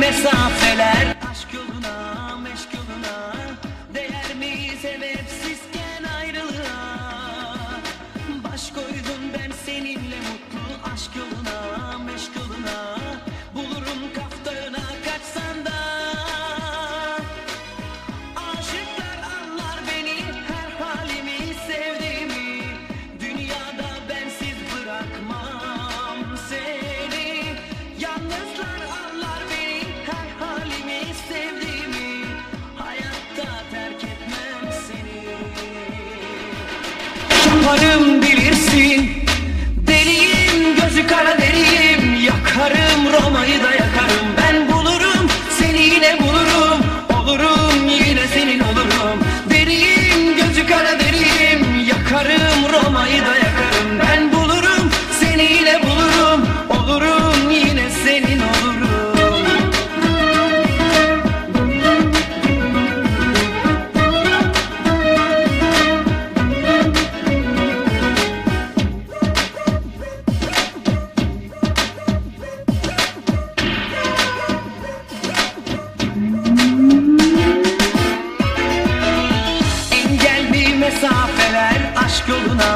mesafeler Yaparım bilirsin. Deliyim gözü kara deliyim. Yakarım Roma'yı da yakarım. Ben bulurum seni yine bulurum. Olurum yine senin olurum. Deliyim gözü kara deliyim. Yakarım Roma'yı da mesafeler aşk yoluna